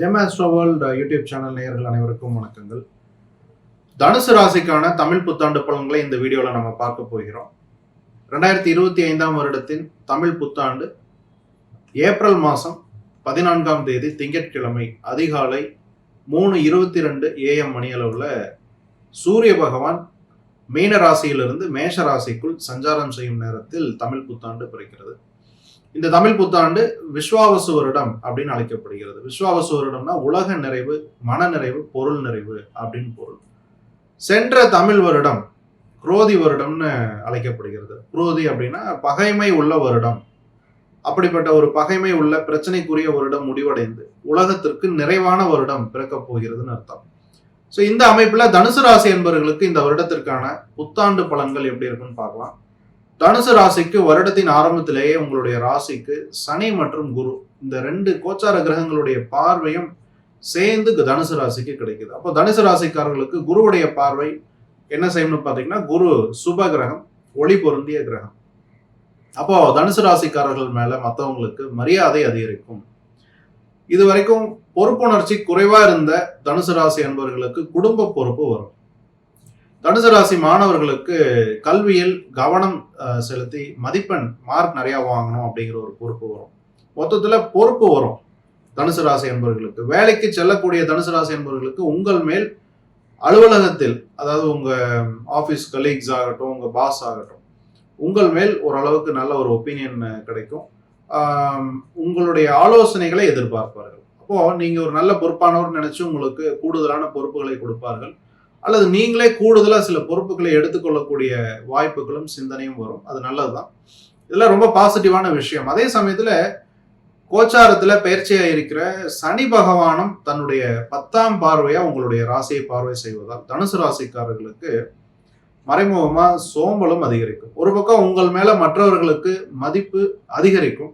ஜெமாஸ்ட்ரோ world YouTube channel நேயர்கள் அனைவருக்கும் வணக்கங்கள். தனுசு ராசிக்கான தமிழ் புத்தாண்டு பலன்களை இந்த வீடியோவில் நம்ம பார்க்க போகிறோம். ரெண்டாயிரத்தி இருபத்தி ஐந்தாம் வருடத்தின் தமிழ் புத்தாண்டு ஏப்ரல் மாதம் பதினான்காம் தேதி திங்கட்கிழமை அதிகாலை மூணு இருபத்தி ரெண்டு ஏஎம் மணியளவில் சூரிய பகவான் மீன ராசியிலிருந்து மேஷ ராசிக்குள் சஞ்சாரம் செய்யும் நேரத்தில் தமிழ் புத்தாண்டு பிறக்கிறது. இந்த தமிழ் புத்தாண்டு விஸ்வாவசு வருடம் அப்படின்னு அழைக்கப்படுகிறது. விஸ்வாவசு வருடம்னா உலக நிறைவு மன நிறைவு பொருள் நிறைவு அப்படின்னு பொருள். சென்ற தமிழ் வருடம் குரோதி வருடம்னு அழைக்கப்படுகிறது. குரோதி அப்படின்னா பகைமை உள்ள வருடம். அப்படிப்பட்ட ஒரு பகைமை உள்ள பிரச்சனைக்குரிய வருடம் முடிவடைந்து உலகத்திற்கு நிறைவான வருடம் பிறக்கப் போகிறதுன்னு அர்த்தம். ஸோ இந்த அமைப்பில் தனுசு ராசி என்பவர்களுக்கு இந்த வருடத்திற்கான புத்தாண்டு பலன்கள் எப்படி இருக்குன்னு பார்க்கலாம். தனுசு ராசிக்கு வருடத்தின் ஆரம்பத்திலேயே உங்களுடைய ராசிக்கு சனி மற்றும் குரு இந்த ரெண்டு கோச்சார கிரகங்களுடைய பார்வையும் சேர்ந்து தனுசு ராசிக்கு கிடைக்குது. அப்போ தனுசு ராசிக்காரர்களுக்கு குருவுடைய பார்வை என்ன செய்யணும்னு பார்த்தீங்கன்னா குரு சுப கிரகம் ஒளி பொருந்திய கிரகம். அப்போ தனுசு ராசிக்காரர்கள் மேல மற்றவங்களுக்கு மரியாதை அதிகரிக்கும். இது வரைக்கும் பொறுப்புணர்ச்சி குறைவா இருந்த தனுசு ராசி என்பவர்களுக்கு குடும்ப பொறுப்பு வரும். தனுசு ராசி மாணவர்களுக்கு கல்வியில் கவனம் செலுத்தி மதிப்பெண் மார்க் நிறையா வாங்கணும் அப்படிங்கிற ஒரு பொறுப்பு வரும். மொத்தத்தில் பொறுப்பு வரும் தனுசு ராசி என்பவர்களுக்கு. வேலைக்கு செல்லக்கூடிய தனுசு ராசி என்பவர்களுக்கு உங்கள் மேல் அலுவலகத்தில் அதாவது உங்கள் ஆஃபீஸ் கலீக்ஸ் ஆகட்டும் உங்கள் பாஸ் ஆகட்டும் உங்கள் மேல் ஓரளவுக்கு நல்ல ஒரு ஒப்பீனியன் கிடைக்கும். உங்களுடைய ஆலோசனைகளை எதிர்பார்ப்பார்கள். அப்போது நீங்கள் ஒரு நல்ல பொறுப்பானவர் நினச்சி உங்களுக்கு கூடுதலான பொறுப்புகளை கொடுப்பார்கள். அல்லது நீங்களே கூடுதலாக சில பொறுப்புகளை எடுத்துக்கொள்ளக்கூடிய வாய்ப்புகளும் சிந்தனையும் வரும். அது நல்லதுதான். இதெல்லாம் ரொம்ப பாசிட்டிவான விஷயம். அதே சமயத்தில் கோச்சாரத்தில் பயிற்சியாக இருக்கிற சனி பகவானும் தன்னுடைய பத்தாம் பார்வையாக உங்களுடைய ராசியை பார்வை செய்வதால் தனுசு ராசிக்காரர்களுக்கு மறைமுகமாக சோம்பலும் அதிகரிக்கும். ஒரு பக்கம் உங்கள் மேலே மற்றவர்களுக்கு மதிப்பு அதிகரிக்கும்.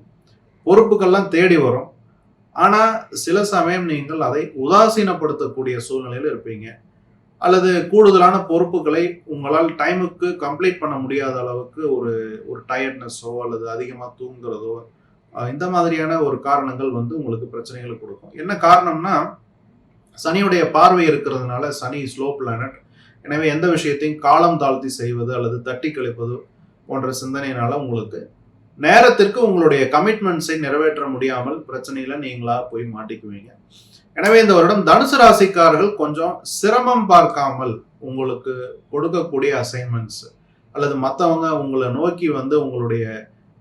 பொறுப்புகள்லாம் தேடி வரும். ஆனால் சில சமயம் நீங்கள் அதை உதாசீனப்படுத்தக்கூடிய சூழ்நிலையில் இருப்பீங்க. அல்லது கூடுதலான பொறுப்புகளை உங்களால் டைமுக்கு கம்ப்ளீட் பண்ண முடியாத அளவுக்கு ஒரு ஒரு டயர்ட்னஸோ அல்லது அதிகமாக தூங்குறதோ இந்த மாதிரியான ஒரு காரணங்கள் வந்து உங்களுக்கு பிரச்சனைகளை கொடுக்கும். என்ன காரணம்னா சனியுடைய பார்வை இருக்கிறதுனால சனி ஸ்லோ பிளானட் எனவே எந்த விஷயத்தையும் காலம் தாழ்த்தி செய்வது அல்லது தட்டி கழிப்பது போன்ற சிந்தனையினால உங்களுக்கு நேரத்திற்கு உங்களுடைய கமிட்மெண்ட்ஸை நிறைவேற்ற முடியாமல் பிரச்சனையில நீங்களா போய் மாட்டிக்குவீங்க. எனவே இந்த வருடம் தனுசு ராசிக்காரர்கள் கொஞ்சம் சிரமம் பார்க்காமல் உங்களுக்கு கொடுக்கக்கூடிய அசைன்மெண்ட்ஸ் அல்லது மற்றவங்க உங்களை நோக்கி வந்து உங்களுடைய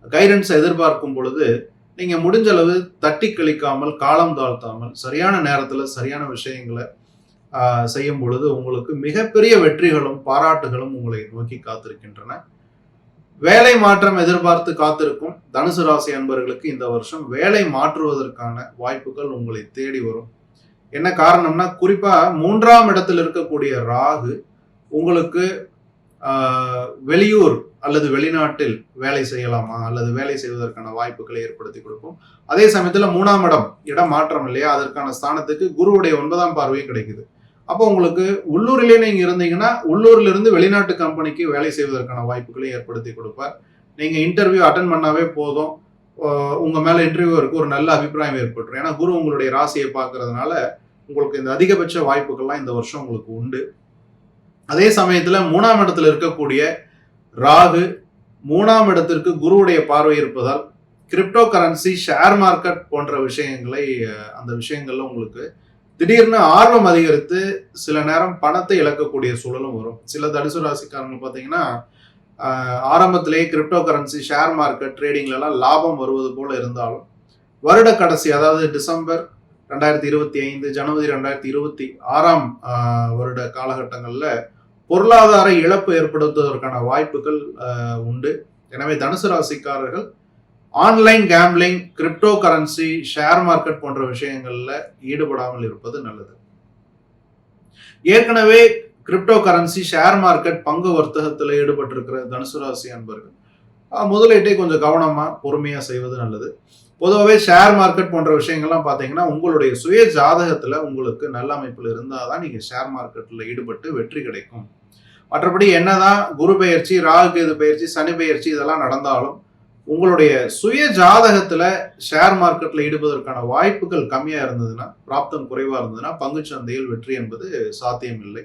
கைடன்ஸ் எதிர்பார்க்கும் பொழுது நீங்க முடிஞ்ச அளவு தட்டி கழிக்காமல் காலம் தாழ்த்தாமல் சரியான நேரத்தில் சரியான விஷயங்களை செய்யும் பொழுது உங்களுக்கு மிகப்பெரிய வெற்றிகளும் பாராட்டுகளும் உங்களை நோக்கி காத்திருக்கின்றன. வேலை மாற்றம் எதிர்பார்த்து காத்திருக்கும் தனுசு ராசி அன்பர்களுக்கு இந்த வருஷம் வேலை மாற்றுவதற்கான வாய்ப்புகள் உங்களை தேடி வரும். என்ன காரணம்னா குறிப்பா மூன்றாம் இடத்தில் இருக்கக்கூடிய ராகு உங்களுக்கு வெளியூர் அல்லது வெளிநாட்டில் வேலை செய்யலாமா? அல்லது வேலை செய்வதற்கான வாய்ப்புகளை ஏற்படுத்தி கொடுக்கும். அதே சமயத்துல மூணாம் இடம் இடம் மாற்றம் இல்லையா? அதற்கான ஸ்தானத்துக்கு குருவுடைய ஒன்பதாம் பார்வையும் கிடைக்குது. அப்போ உங்களுக்கு உள்ளூரிலே நீங்க இருந்தீங்கன்னா உள்ளூர்லேருந்து வெளிநாட்டு கம்பெனிக்கு வேலை செய்வதற்கான வாய்ப்புகளை ஏற்படுத்தி கொடுப்பார். நீங்க இன்டர்வியூ அட்டன் பண்ணாவே போதும். உங்கள் உங்க மேல இன்டர்வியூ இருக்கு ஒரு நல்ல அபிப்பிராயம் ஏற்பட்டுரும். ஏன்னா குரு உங்களுடைய ராசியை பார்க்கறதுனால உங்களுக்கு இந்த அதிகபட்ச வாய்ப்புகள்லாம் இந்த வருஷம் உங்களுக்கு உண்டு. அதே சமயத்துல மூணாம் இடத்துல இருக்கக்கூடிய ராகு மூணாம் இடத்திற்கு குருவுடைய பார்வை இருப்பதால் கிரிப்டோ கரன்சி ஷேர் மார்க்கெட் போன்ற விஷயங்களை அந்த விஷயங்கள்ல உங்களுக்கு திடீர்னு ஆர்வம் அதிகரித்து சில நேரம் பணத்தை இழக்கக்கூடிய சூழலும் வரும். சில தனுசு ராசிக்காரங்க பார்த்தீங்கன்னா ஆரம்பத்திலேயே கிரிப்டோ கரன்சி ஷேர் மார்க்கெட் ட்ரேடிங்லலாம் லாபம் வருவது போல இருந்தாலும் வருட கடைசி அதாவது டிசம்பர் ரெண்டாயிரத்தி இருபத்தி ஐந்து ஜனவரி ரெண்டாயிரத்தி இருபத்தி ஆறாம் வருட காலகட்டங்களில் பொருளாதார இழப்பு ஏற்படுத்துவதற்கான வாய்ப்புகள் உண்டு. எனவே தனுசு ராசிக்காரர்கள் online gambling crypto currency share market போன்ற விஷயங்களில் ஈடுபடாமல் இருப்பது நல்லது. ஏற்கனவே கிரிப்டோ கரன்சி ஷேர் மார்க்கெட் பங்கு வர்த்தகத்தில் ஈடுபட்டிருக்கிற தனுசு ராசி அன்பர்கள் முதலீட்டை கொஞ்சம் கவனமாக பொறுமையாக செய்வது நல்லது. பொதுவாகவே ஷேர் மார்க்கெட் போன்ற விஷயங்கள்லாம் பார்த்தீங்கன்னா உங்களுடைய சுய ஜாதகத்தில் உங்களுக்கு நல்ல அமைப்பில் இருந்தால் தான் நீங்கள் ஷேர் மார்க்கெட்டில் ஈடுபட்டு வெற்றி கிடைக்கும். மற்றபடி என்னதான் குரு பெயர்ச்சி ராகு கேது பயிற்சி சனி பெயர்ச்சி இதெல்லாம் நடந்தாலும் உங்களுடைய சுய ஜாதகத்துல ஷேர் மார்க்கெட்ல ஈடுபதற்கான வாய்ப்புகள் கம்மியா இருந்ததுன்னா பிராப்தம் குறைவா இருந்ததுன்னா பங்குச் சந்தையில் வெற்றி என்பது சாத்தியம் இல்லை.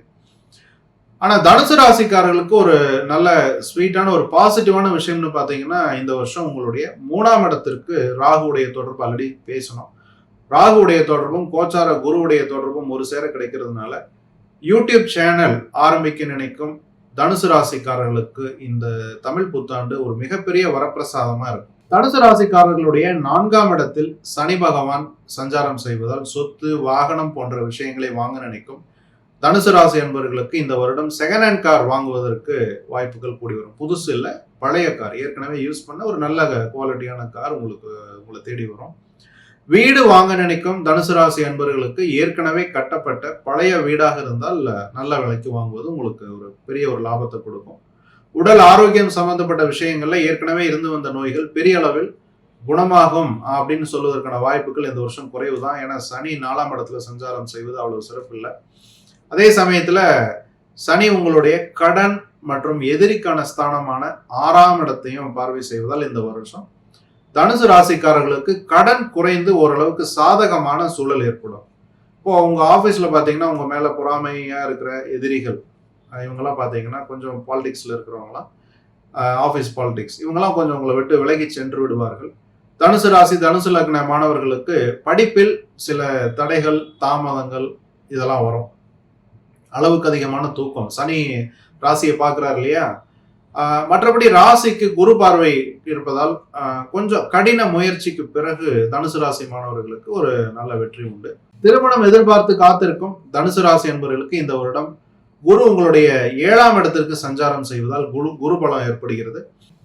ஆனா தனுசு ராசிக்காரர்களுக்கு ஒரு நல்ல ஸ்வீட்டான ஒரு பாசிட்டிவான விஷயம்னு பாத்தீங்கன்னா இந்த வருஷம் உங்களுடைய மூணாம் இடத்திற்கு ராகுடைய தொடர்பு ஆல்ரெடி பேசணும். ராகுடைய தொடர்பும் கோச்சார குருவுடைய தொடர்பும் ஒரு சேர கிடைக்கிறதுனால யூடியூப் சேனல் ஆரம்பிக்க நினைக்கும் தனுசு ராசிக்காரர்களுக்கு இந்த தமிழ் புத்தாண்டு ஒரு மிகப்பெரிய வரப்பிரசாதமா இருக்கும். தனுசு ராசிக்காரர்களுடைய நான்காம் இடத்தில் சனி பகவான் சஞ்சாரம் செய்வதால் சொத்து வாகனம் போன்ற விஷயங்களை வாங்க நினைக்கும் தனுசு ராசி என்பவர்களுக்கு இந்த வருடம் செகண்ட் ஹேண்ட் கார் வாங்குவதற்கு வாய்ப்புகள் கூடி வரும். புதுசு இல்லை பழைய கார் ஏற்கனவே யூஸ் பண்ண ஒரு நல்ல குவாலிட்டியான கார் உங்களுக்கு உங்களை தேடி வரும். வீடு வாங்க நினைக்கும் தனுசு ராசி அன்பர்களுக்கு ஏற்கனவே கட்டப்பட்ட பழைய வீடாக இருந்தால் நல்ல விலைக்கு வாங்குவது உங்களுக்கு ஒரு பெரிய ஒரு லாபத்தை கொடுக்கும். உடல் ஆரோக்கியம் சம்பந்தப்பட்ட விஷயங்கள்ல ஏற்கனவே இருந்து வந்த நோய்கள் பெரிய அளவில் குணமாகும் அப்படின்னு சொல்வதற்கான வாய்ப்புகள் இந்த வருஷம் குறைவு தான் ஏன்னா சனி நாலாம் இடத்துல சஞ்சாரம் செய்வது அவ்வளவு சிறப்பு இல்லை. அதே சமயத்துல சனி உங்களுடைய கடன் மற்றும் எதிரிக்கான ஸ்தானமான ஆறாம் இடத்தையும் பார்வை செய்வதால் இந்த வருஷம் தனுசு ராசிக்காரர்களுக்கு கடன் குறைந்து ஓரளவுக்கு சாதகமான சூழல் ஏற்படும். இப்போ உங்க ஆஃபீஸில் பாத்தீங்கன்னா உங்க மேல பொறாமையா இருக்கிற எதிரிகள் இவங்கெல்லாம் பார்த்தீங்கன்னா கொஞ்சம் பாலிடிக்ஸில் இருக்கிறவங்களாம் ஆஃபீஸ் பாலிடிக்ஸ் இவங்கெல்லாம் கொஞ்சம் உங்களை விட்டு விலகி சென்று விடுவார்கள். தனுசு ராசி தனுசு லக்ன மாணவர்களுக்கு படிப்பில் சில தடைகள் தாமதங்கள் இதெல்லாம் வரும். அளவுக்கு அதிகமான தூக்கம். சனி ராசியை பார்க்குறாரு இல்லையா? மற்றபடி ராசிக்கு குரு பார்வை இருப்பதால் கொஞ்சம் கடின முயற்சிக்கு பிறகு தனுசு ராசி மாணவர்களுக்கு ஒரு நல்ல வெற்றி உண்டு. திருமணம் எதிர்பார்த்து காத்திருக்கும் தனுசு ராசி என்பவர்களுக்கு இந்த வருடம் குரு உங்களுடைய ஏழாம் இடத்திற்கு சஞ்சாரம் செய்வதால் குரு குரு பலம் ஏற்படுகிறது.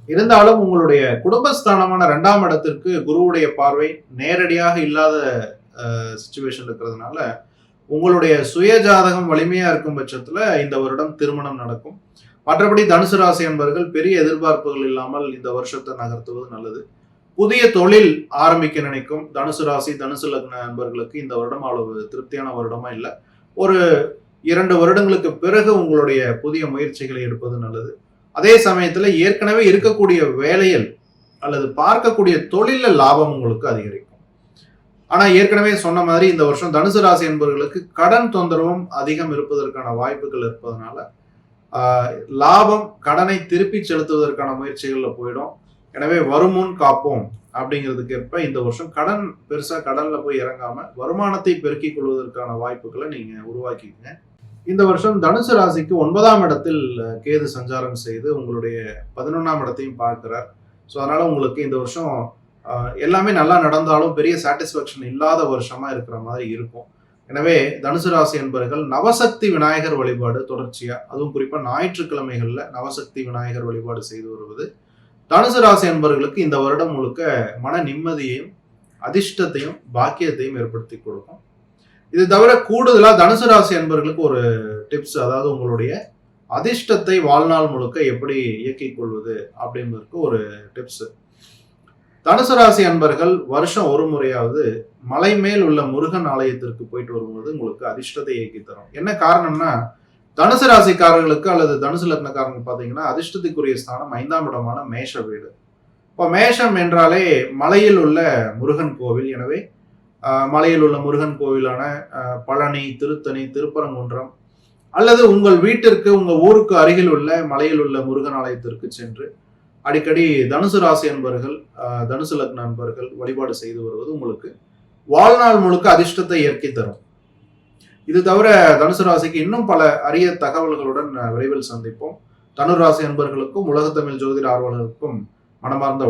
இருந்தாலும் உங்களுடைய குடும்பஸ்தானமான இரண்டாம் இடத்திற்கு குருவுடைய பார்வை நேரடியாக இல்லாத சுச்சுவேஷன் இருக்கிறதுனால உங்களுடைய சுய ஜாதகம் வலிமையா இருக்கும் பட்சத்துல இந்த வருடம் திருமணம் நடக்கும். மற்றபடி தனுசு ராசி என்பவர்கள் பெரிய எதிர்பார்ப்புகள் இல்லாமல் இந்த வருஷத்தை நகர்த்துவது நல்லது. புதிய தொழில் ஆரம்பிக்க நினைக்கும் தனுசு ராசி தனுசு லக்ன நண்பர்களுக்கு இந்த வருடம் அவ்வளவு திருப்தியான வருடமா இல்லை. ஒரு இரண்டு வருடங்களுக்கு பிறகு உங்களுடைய புதிய முயற்சிகளை எடுப்பது நல்லது. அதே சமயத்தில் ஏற்கனவே இருக்கக்கூடிய வேலையில் அல்லது பார்க்கக்கூடிய தொழிலில் லாபம் உங்களுக்கு அதிகரிக்கும். ஆனால் ஏற்கனவே சொன்ன மாதிரி இந்த வருஷம் தனுசு ராசி என்பவர்களுக்கு கடன் தொந்தரவும் அதிகம் இருப்பதற்கான வாய்ப்புகள் இருப்பதனால லாபம் கடனை திருப்பி செலுத்துவதற்கான முயற்சிகளில் போயிடும். எனவே வருமுன் காப்போம் அப்படிங்கிறதுக்கு ஏற்ப இந்த வருஷம் கடன் பெருசாக கடனில் போய் இறங்காம வருமானத்தை பெருக்கிக் கொள்வதற்கான வாய்ப்புகளை நீங்கள் உருவாக்கிக்கங்க. இந்த வருஷம் தனுசு ராசிக்கு ஒன்பதாம் இடத்தில் கேது சஞ்சாரம் செய்து உங்களுடைய பதினொன்றாம் இடத்தையும் பார்க்கிறார். ஸோ அதனால் உங்களுக்கு இந்த வருஷம் எல்லாமே நல்லா நடந்தாலும் பெரிய சாட்டிஸ்ஃபேக்ஷன் இல்லாத வருஷமாக இருக்கிற மாதிரி இருக்கும். எனவே தனுசு ராசி என்பவர்கள் நவசக்தி விநாயகர் வழிபாடு தொடர்ச்சியா? அதுவும் குறிப்பா ஞாயிற்றுக்கிழமைகள்ல நவசக்தி விநாயகர் வழிபாடு செய்து வருவது. தனுசு ராசி என்பவர்களுக்கு இந்த வருடம் முழுக்க மன நிம்மதியையும் அதிர்ஷ்டத்தையும் பாக்கியத்தையும் ஏற்படுத்தி கொடுக்கும். இது தவிர கூடுதலா தனுசு ராசி என்பவர்களுக்கு ஒரு டிப்ஸ் அதாவது உங்களுடைய அதிர்ஷ்டத்தை வாழ்நாள் முழுக்க எப்படி இயக்கிக் கொள்வது அப்படின்றதுக்கு ஒரு டிப்ஸ் தனுசு ராசி அன்பர்கள் வருஷம் ஒரு முறையாவது மலை மேல் உள்ள முருகன் ஆலயத்திற்கு போயிட்டு வரும்போது உங்களுக்கு அதிர்ஷ்டத்தை இயக்கி தரும். என்ன காரணம்னா தனுசு ராசிக்காரர்களுக்கு அல்லது தனுசு லக்னக்காரங்க பார்த்தீங்கன்னா அதிர்ஷ்டத்துக்குரிய ஸ்தானம் ஐந்தாம் இடமான மேஷ வீடு. இப்போ மேஷம் என்றாலே மலையில் உள்ள முருகன் கோவில். எனவே மலையில் உள்ள முருகன் கோவிலான பழனி திருத்தணி திருப்பரங்குன்றம் அல்லது உங்கள் வீட்டிற்கு உங்கள் ஊருக்கு அருகில் உள்ள மலையில் உள்ள முருகன் ஆலயத்திற்கு சென்று அடிக்கடி தனுசு ராசி அன்பர்கள் தனுசு லக்ன அன்பர்கள் வழிபாடு செய்து வருவது உங்களுக்கு வாழ்நாள் முழுக்க அதிர்ஷ்டத்தை இயற்கை தரும். இது தவிர தனுசு ராசிக்கு இன்னும் பல அரிய தகவல்களுடன் விரைவில் சந்திப்போம். தனுராசி அன்பர்களுக்கும் உலகத்தமிழ் ஜோதிட ஆர்வலர்களுக்கும் மனமார்ந்த